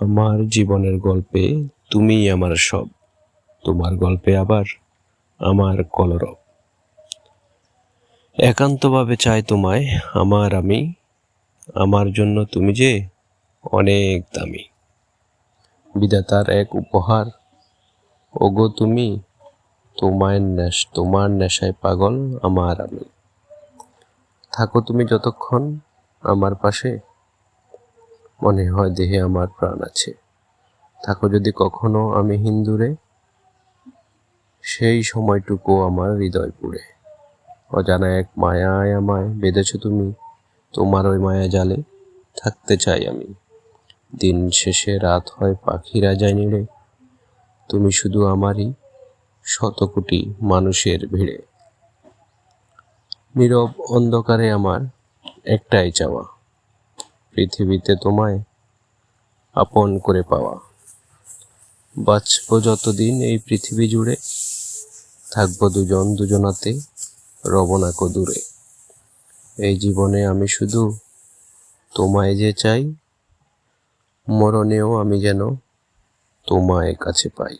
আমার জীবনের গল্পে তুমিই আমার সব। তোমার গল্পে আবার আমার কলরব। একান্তভাবে চাই তোমায়, আমার আমি, আমার জন্য তুমি যে অনেক দামি। বিধাতার এক উপহার, ওগো তুমি তোমার নেশ, তোমার নেশায় পাগল আমার আমি। থাকো তুমি যতক্ষণ আমার পাশে। মনে হয় দেহে আমার প্রাণ আছে। থাকো যদি কখনো আমি হিন্দুরে, সেই সময়টুকু আমার হৃদয় পুড়ে অজানা এক মায়ায় আমায় বেঁধেছ তুমি, তোমার ওই মায়া জালে থাকতে চাই আমি। দিন শেষে রাত হয় পাখিরা যায় নিড়ে তুমি শুধু আমারই শত কোটি মানুষের ভিড়ে। নীরব অন্ধকারে আমার একটাই চাওয়া। পৃথিবীতে তোমায় আপন করে পাওয়া। বাঁচব যতদিন এই পৃথিবী জুড়ে, থাকব দুজন দুজনাতে রব না কো দূরে এই জীবনে আমি শুধু তোমায় যে চাই, মরণেও আমি যেন তোমায় কাছে পাই।